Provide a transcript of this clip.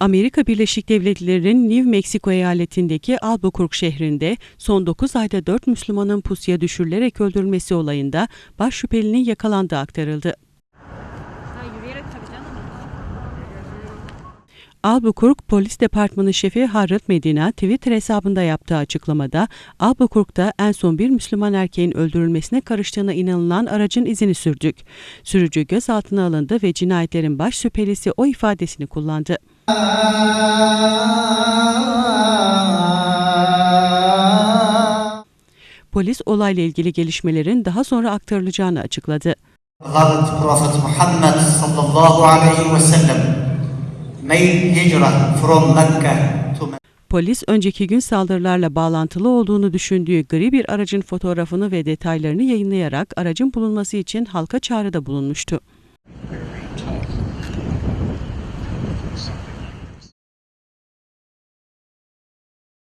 Amerika Birleşik Devletleri'nin New Mexico eyaletindeki Albuquerque şehrinde son 9 ayda 4 Müslümanın pusuya düşürülerek öldürülmesi olayında baş şüphelinin yakalandığı aktarıldı. Albuquerque Polis Departmanı Şefi Harrod Medina Twitter hesabında yaptığı açıklamada Albuquerque'da en son bir Müslüman erkeğin öldürülmesine karıştığına inanılan aracın izini sürdük. Sürücü gözaltına alındı ve cinayetlerin baş şüphelisi o ifadesini kullandı. Polis olayla ilgili gelişmelerin daha sonra aktarılacağını açıkladı. Beloved Prophet Muhammad sallallahu alayhi wa sallam Polis önceki gün saldırılarla bağlantılı olduğunu düşündüğü gri bir aracın fotoğrafını ve detaylarını yayınlayarak aracın bulunması için halka çağrıda bulunmuştu.